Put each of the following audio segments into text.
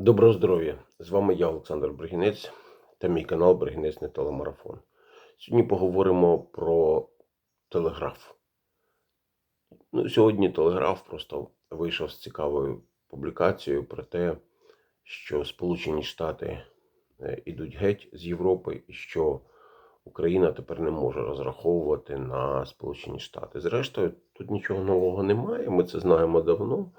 Доброго здоров'я! З вами я, Олександр Бригінець, та мій канал Бригінець не телемарафон. Сьогодні поговоримо про телеграф. Ну, сьогодні телеграф просто вийшов з цікавою публікацією про те, що Сполучені Штати е, ідуть геть з Європи і що Україна тепер не може розраховувати на Сполучені Штати. Зрештою, тут нічого нового немає. Ми це знаємо давно.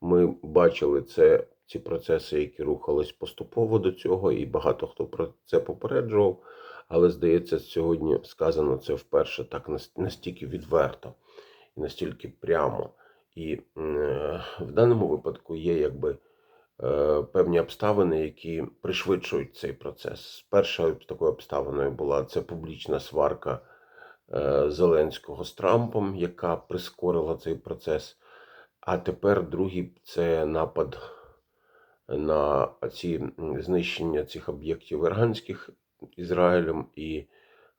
Ми бачили це, ці процеси, які рухались поступово до цього, і багато хто про це попереджував. Але здається, сьогодні сказано це вперше так настільки відверто і настільки прямо. І е, в даному випадку є якби е, певні обставини, які пришвидшують цей процес. Першою такою обставиною була це публічна сварка е, Зеленського з Трампом, яка прискорила цей процес. А тепер другий це напад на ці знищення цих об'єктів іранських Ізраїлем і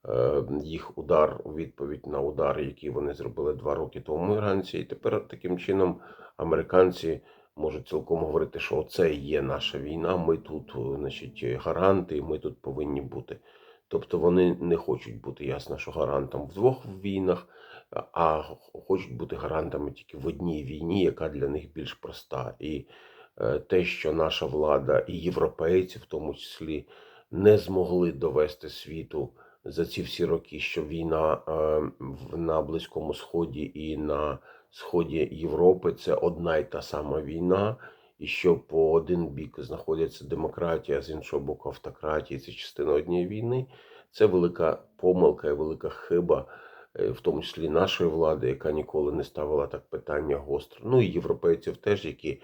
е, їх удар у відповідь на удар, який вони зробили два роки тому іранці. І тепер таким чином американці можуть цілком говорити, що це є наша війна. Ми тут, е, значить, гаранти, ми тут повинні бути. Тобто вони не хочуть бути ясно, що гарантом в двох війнах, а хочуть бути гарантами тільки в одній війні, яка для них більш проста. І те, що наша влада і європейці, в тому числі, не змогли довести світу за ці всі роки, що війна е, на Близькому Сході і на сході Європи це одна й та сама війна, і що по один бік знаходиться демократія, з іншого боку автократія, це частина однієї війни. Це велика помилка і велика хиба, е, в тому числі нашої влади, яка ніколи не ставила так питання гостро. Ну і європейців теж, які е,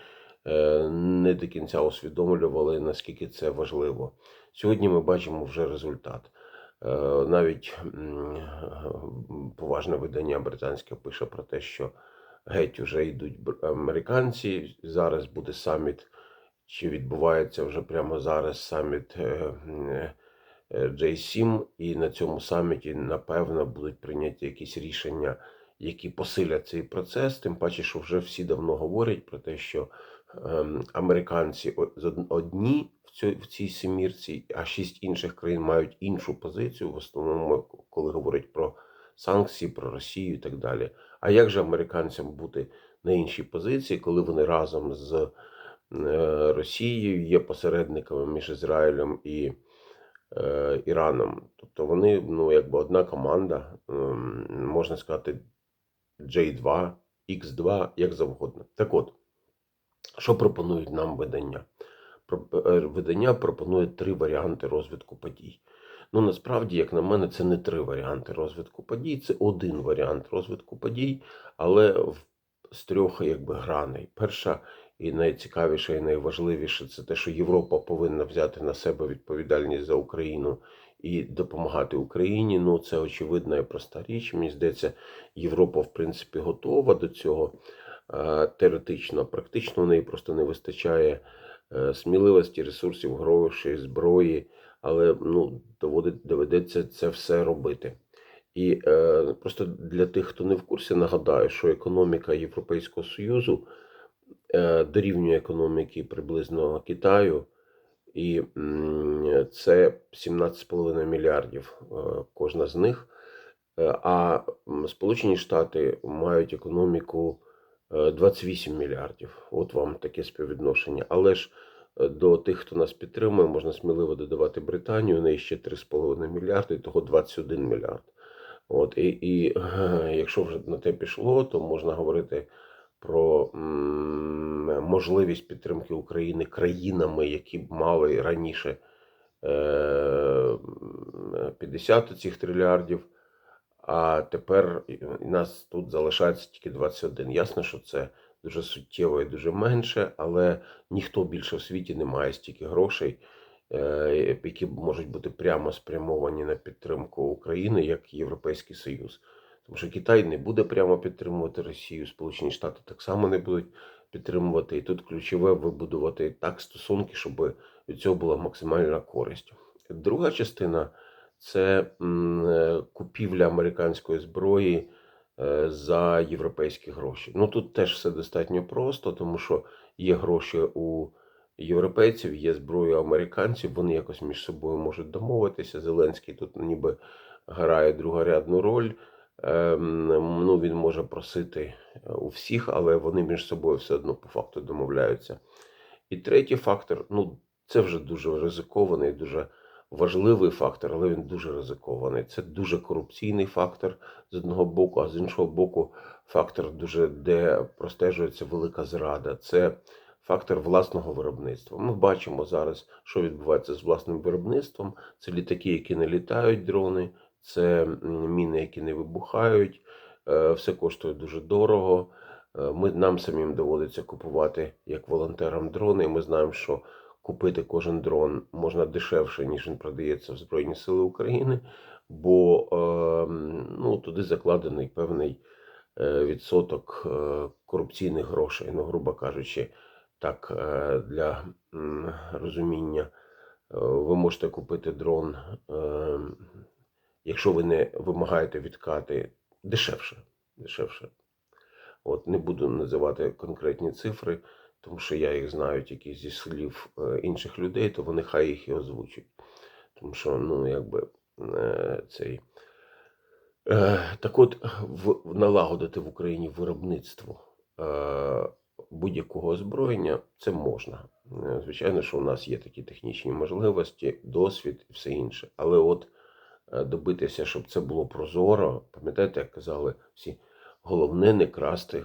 не до кінця усвідомлювали, наскільки це важливо. Сьогодні ми бачимо вже результат. Е, Навіть поважне видання британське пише про те, що геть уже йдуть американці. Зараз буде саміт, чи відбувається вже прямо зараз саміт е, м, е, J7, і на цьому саміті, напевно, будуть прийняті якісь рішення, які посилять цей процес. Тим паче, що вже всі давно говорять про те, що американці з од- одні в цій, семірці, а шість інших країн мають іншу позицію, в основному, коли говорять про санкції, про Росію і так далі. А як же американцям бути на іншій позиції, коли вони разом з е, Росією є посередниками між Ізраїлем і е, Іраном? Тобто вони, ну, якби одна команда, ем, можна сказати, J2, X2, як завгодно. Так от, що пропонують нам видання? Е, Видання пропонує три варіанти розвитку подій. Ну, насправді, як на мене, це не три варіанти розвитку подій, це один варіант розвитку подій, але в- з трьох якби граней. Перша і найцікавіша, і найважливіша це те, що Європа повинна взяти на себе відповідальність за Україну і допомагати Україні. Ну, це очевидна і проста річ. Мені здається, Європа, в принципі, готова до цього теоретично. Практично в неї просто не вистачає е, сміливості, ресурсів, грошей, зброї, але ну, доводить, доведеться це все робити. І е, просто для тих, хто не в курсі, нагадаю, що економіка Європейського Союзу е, дорівнює економіки приблизно Китаю, і м, це 17,5 мільярдів е, кожна з них. Е, А Сполучені Штати мають економіку е, 28 мільярдів. От вам таке співвідношення. Але ж е, до тих, хто нас підтримує, можна сміливо додавати Британію, у неї ще 3,5 мільярди, того 21 мільярд. От, і, і е, якщо вже на те пішло, то можна говорити про м, можливість підтримки України країнами, які б мали раніше е, 50 цих трильярдів, а тепер нас тут залишається тільки 21. Ясно, що це дуже суттєво і дуже менше, але ніхто більше в світі не має стільки грошей, е, які можуть бути прямо спрямовані на підтримку України, як Європейський Союз. Тому що Китай не буде прямо підтримувати Росію, Сполучені Штати так само не будуть підтримувати. І тут ключове вибудувати так стосунки, щоб від цього була максимальна користь. Друга частина це е, купівля американської зброї е, за європейські гроші. Ну тут теж все достатньо просто, тому що є гроші у європейців, є зброя американців, вони якось між собою можуть домовитися. Зеленський тут ніби грає другорядну роль. Ем, ну, він може просити е, у всіх, але вони між собою все одно по факту домовляються. І третій фактор, ну, це вже дуже ризикований, дуже важливий фактор, але він дуже ризикований. Це дуже корупційний фактор з одного боку, а з іншого боку, фактор, дуже, де простежується велика зрада. Це фактор власного виробництва. Ми бачимо зараз, що відбувається з власним виробництвом. Це літаки, які не літають, дрони, це міни, які не вибухають. Е, Все коштує дуже дорого. Е, Ми, нам самим доводиться купувати як волонтерам дрони. Ми знаємо, що купити кожен дрон можна дешевше, ніж він продається в Збройні Сили України, бо е, ну, туди закладений певний е, відсоток е, корупційних грошей, ну, грубо кажучи, так, е, для розуміння. Ви можете купити дрон, е, якщо ви не вимагаєте відкати дешевше. дешевше. От не буду називати конкретні цифри, тому що я їх знаю тільки зі слів е, інших людей, то вони хай їх і озвучать. Тому що, ну, якби е, цей. Е, Так от, в, налагодити в Україні виробництво будь-якого озброєння це можна. Звичайно, що у нас є такі технічні можливості, досвід і все інше. Але от добитися, щоб це було прозоро, пам'ятаєте, як казали всі, головне не красти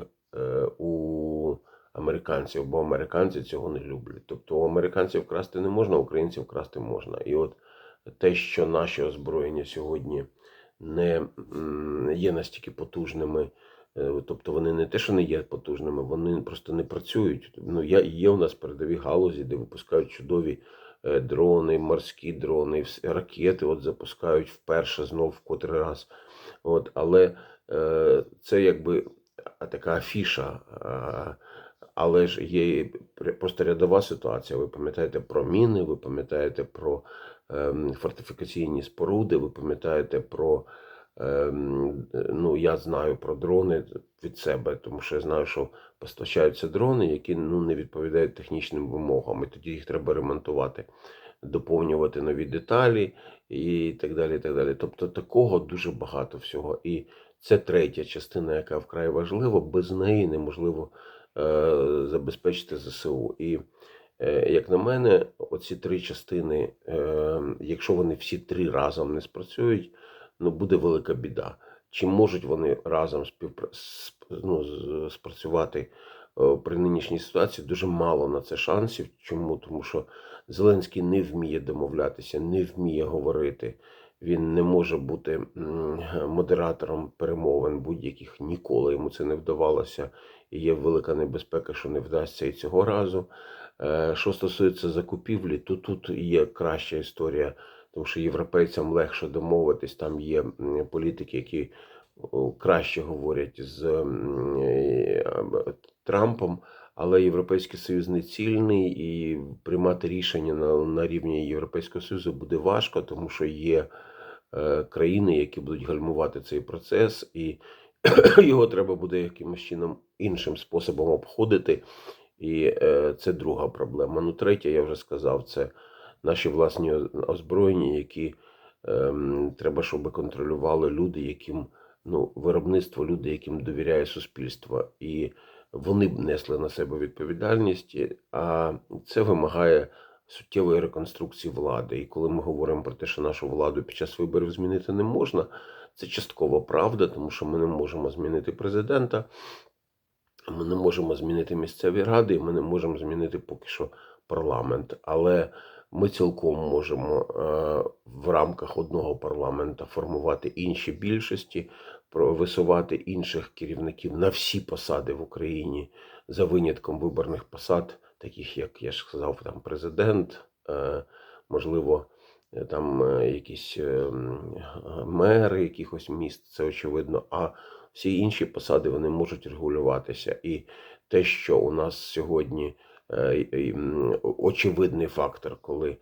у американців, бо американці цього не люблять. Тобто у американців красти не можна, українців красти можна. І от те, що наші озброєння сьогодні не є настільки потужними. е, Тобто вони не те, що не є потужними, вони просто не працюють. Ну, є у нас передові галузі, де випускають чудові е, дрони, морські дрони, ракети от запускають вперше знов в котрий раз. От, але е, це якби така афіша. Але ж є просто рядова ситуація. Ви пам'ятаєте про міни, ви пам'ятаєте про ем, фортифікаційні споруди, ви пам'ятаєте про. ем, Ну, я знаю про дрони від себе, тому що я знаю, що постачаються дрони, які ну, не відповідають технічним вимогам, і тоді їх треба ремонтувати, доповнювати нові деталі і так далі. І так далі. Тобто такого дуже багато всього. І це третя частина, яка вкрай важлива. Без неї неможливо забезпечити ЗСУ. І е, як на мене, оці три частини, е, якщо вони всі три разом не спрацюють, ну буде велика біда. Чи можуть вони разом співпра... ну, спрацювати е, при нинішній ситуації? Дуже мало на це шансів. Чому? Тому що Зеленський не вміє домовлятися, не вміє говорити. Він не може бути модератором перемовин будь-яких ніколи йому це не вдавалося. І є велика небезпека, що не вдасться і цього разу. Е, Що стосується закупівлі, то тут є краща історія, тому що європейцям легше домовитись. Там є політики, які краще говорять з Трампом, але Європейський Союз не цільний, і приймати рішення на, на рівні Європейського Союзу буде важко, тому що є е, країни, які будуть гальмувати цей процес, і його треба буде якимось чином іншим способом обходити. І е, це друга проблема. Ну, третя, я вже сказав, це наші власні озброєння, які ем, треба, щоб контролювали люди, яким ну, виробництво, люди, яким довіряє суспільство. І вони б несли на себе відповідальність, а це вимагає суттєвої реконструкції влади. І коли ми говоримо про те, що нашу владу під час виборів змінити не можна, це частково правда, тому що ми не можемо змінити президента. Ми не можемо змінити місцеві ради, і ми не можемо змінити поки що парламент. Але ми цілком можемо е, в рамках одного парламента формувати інші більшості, висувати інших керівників на всі посади в Україні за винятком виборних посад, таких як я ж сказав, там президент, е, можливо, там е, якісь е, м, е, мери якихось міст, це очевидно. А всі інші посади вони можуть регулюватися. І те, що у нас сьогодні е, очевидний фактор, коли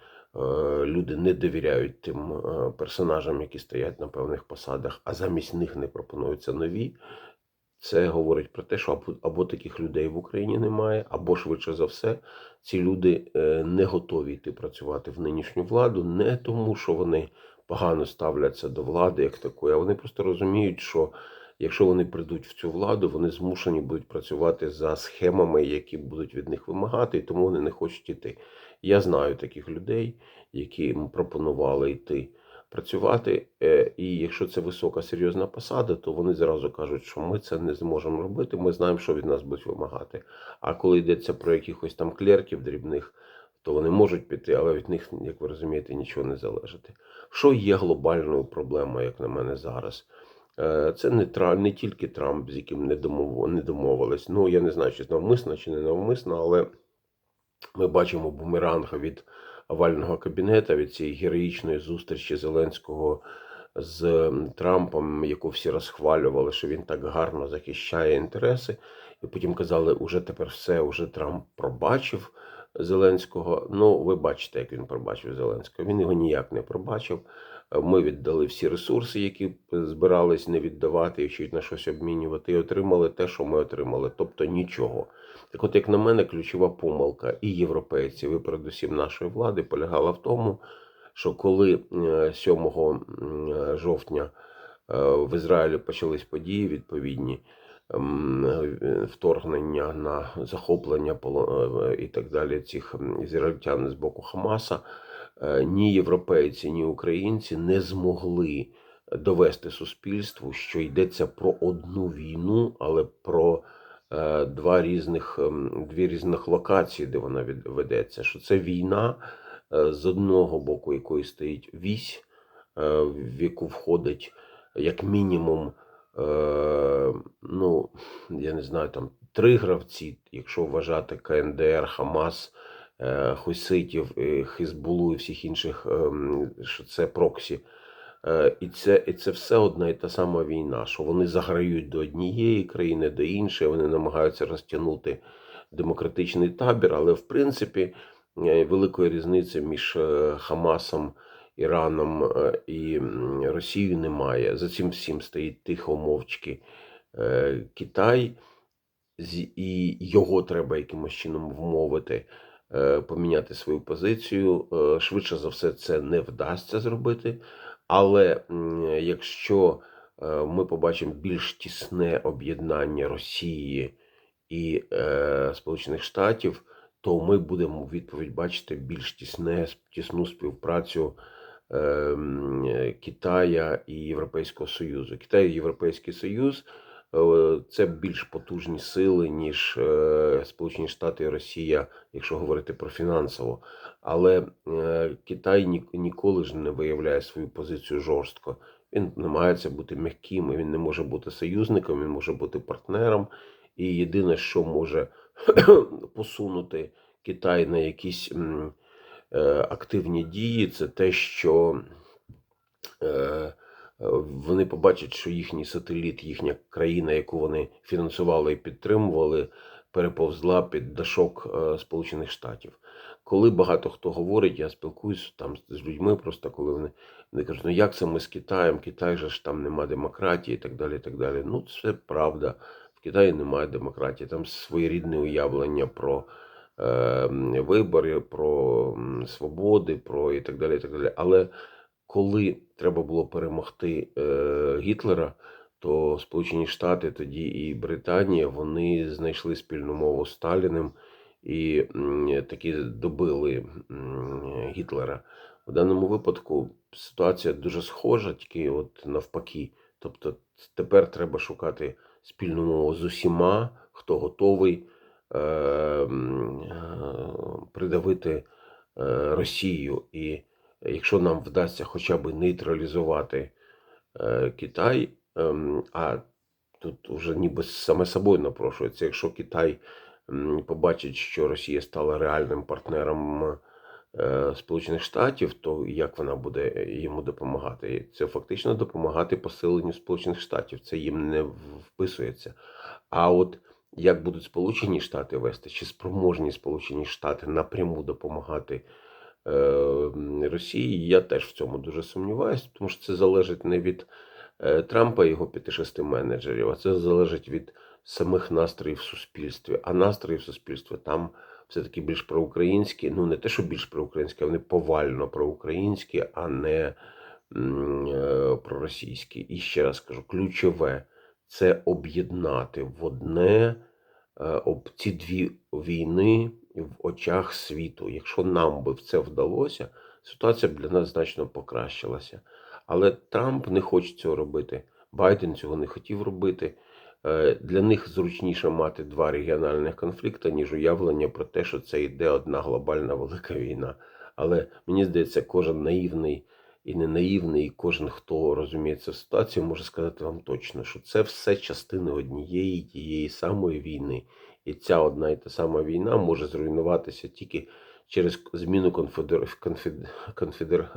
люди не довіряють тим персонажам, які стоять на певних посадах, а замість них не пропонуються нові. Це говорить про те, що або, або таких людей в Україні немає, або швидше за все, ці люди е, не готові йти працювати в нинішню владу, не тому, що вони погано ставляться до влади як такої, а вони просто розуміють, що якщо вони прийдуть в цю владу, вони змушені будуть працювати за схемами, які будуть від них вимагати, і тому вони не хочуть йти. Я знаю таких людей, які пропонували йти працювати. е, І якщо це висока серйозна посада, то вони зразу кажуть, що ми це не зможемо робити. Ми знаємо, що від нас будуть вимагати. А коли йдеться про якихось там клерків дрібних, то вони можуть піти, але від них, як ви розумієте, нічого не залежить. Що є глобальною проблемою, як на мене зараз? Е, Це не Трамп, не тільки Трамп, з яким не не домовились. Ну я не знаю, чи навмисно чи не навмисно, але ми бачимо бумеранга від овального кабінета, від цієї героїчної зустрічі Зеленського з Трампом, яку всі розхвалювали, що він так гарно захищає інтереси. І потім казали, уже тепер все, уже Трамп пробачив Зеленського. Ну, ви бачите, як він пробачив Зеленського. Він його ніяк не пробачив. Ми віддали всі ресурси, які збирались не віддавати, і на щось обмінювати, і отримали те, що ми отримали, тобто нічого. Так от, як на мене, ключова помилка і європейців, і передусім нашої влади полягала в тому, що коли е, 7 е, жовтня е, в Ізраїлі почались події відповідні, е, вторгнення на захоплення і так далі цих ізраїльтян з боку Хамаса, ні європейці, ні українці не змогли довести суспільству, що йдеться про одну війну, але про два різних, ем, дві різних локації, де вона ведеться. Що це війна е, з одного боку, якої стоїть вісь, е, в яку входить як мінімум, е, ну я не знаю, там три гравці, якщо вважати КНДР, Хамас, е, Хуситів, е, Хизбулу і всіх інших, ем, що це проксі. Е, І це, і це все одна і та сама війна, що вони заграють до однієї країни, до іншої, вони намагаються розтягнути демократичний табір, але в принципі е, великої різниці між е, Хамасом, Іраном і Росією немає. За цим всім стоїть тихо мовчки Китай, і його треба якимось чином вмовити. Поміняти свою позицію. Швидше за все, це не вдасться зробити. Але якщо е, ми побачимо більш тісне об'єднання Росії і е, Сполучених Штатів, то ми будемо відповідь бачити більш тісне, тісну співпрацю е, м, е, Китая і Європейського Союзу. Китай і Європейський Союз це більш потужні сили, ніж е, Сполучені Штати і Росія, якщо говорити про фінансово. Але е, Китай ніколи ж не виявляє свою позицію жорстко. Він намагається бути м'яким, він не може бути союзником, він може бути партнером. І єдине, що може посунути Китай на якісь е, активні дії, це те, що е, е, вони побачать, що їхній сателіт, їхня країна, яку вони фінансували і підтримували, переповзла під дашок е, Сполучених Штатів. Коли багато хто говорить, я спілкуюся там з людьми, просто коли вони, вони кажуть, ну як це ми з Китаєм? Китай же ж там нема демократії і так далі. і так далі. Ну, це правда. В Китаї немає демократії, там своєрідне уявлення про е, вибори, про свободи, про і так далі. і так далі. Але коли треба було перемогти е, Гітлера, то Сполучені Штати тоді і Британія вони знайшли спільну мову з Сталіним і таки добили Гітлера. В даному випадку ситуація дуже схожа, тільки от навпаки. Тобто тепер треба шукати спільну мову з усіма, хто готовий е, е, придавити е, Росію. І якщо нам вдасться хоча б нейтралізувати е, Китай, ем, а тут вже ніби саме собою напрошується, якщо Китай побачить, що Росія стала реальним партнером е, Сполучених Штатів, то як вона буде йому допомагати? Це фактично допомагати посиленню Сполучених Штатів. Це їм не вписується. А от як будуть Сполучені Штати вести, чи спроможні Сполучені Штати напряму допомагати Росії, я теж в цьому дуже сумніваюся, тому що це залежить не від е, Трампа і його 5-6 менеджерів, а це залежить від самих настроїв в суспільстві. А настрої в суспільстві там все-таки більш проукраїнські, ну не те, що більш проукраїнські, вони повально проукраїнські, а не е, проросійські. І ще раз кажу, ключове це об'єднати в одне е, об ці дві війни в очах світу. Якщо нам би це вдалося, ситуація б для нас значно покращилася. Але Трамп не хоче цього робити. Байден цього не хотів робити. Е, Для них зручніше мати два регіональних конфлікти, ніж уявлення про те, що це йде одна глобальна велика війна. Але мені здається, кожен наївний і не наївний, і кожен, хто розуміється в ситуації, може сказати вам точно, що це все частини однієї тієї самої війни. І ця одна і та сама війна може зруйнуватися тільки через зміну конфедер... конфед... конфедер...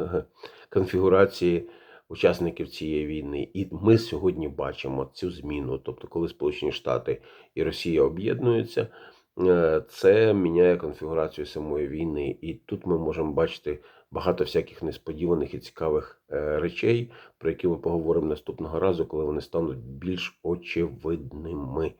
конфігурації учасників цієї війни. І ми сьогодні бачимо цю зміну. Тобто, коли Сполучені Штати і Росія об'єднуються, е, це міняє конфігурацію самої війни. І тут ми можемо бачити багато всяких несподіваних і цікавих е, речей, про які ми поговоримо наступного разу, коли вони стануть більш очевидними.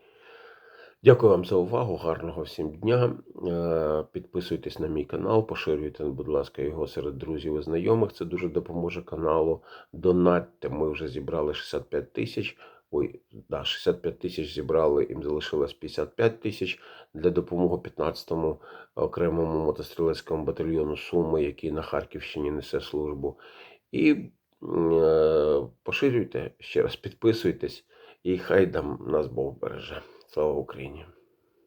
Дякую вам за увагу, гарного всім дня. Е, Підписуйтесь на мій канал, поширюйте, будь ласка, його серед друзів і знайомих. Це дуже допоможе каналу. Донатьте. Ми вже зібрали 65 тисяч. Ой, да, 65 тисяч зібрали, їм залишилось 55 тисяч для допомоги 15-му окремому мотострілецькому батальйону Суми, який на Харківщині несе службу. І е, поширюйте ще раз, підписуйтесь, і хай там нас Бог береже. Слава Україні!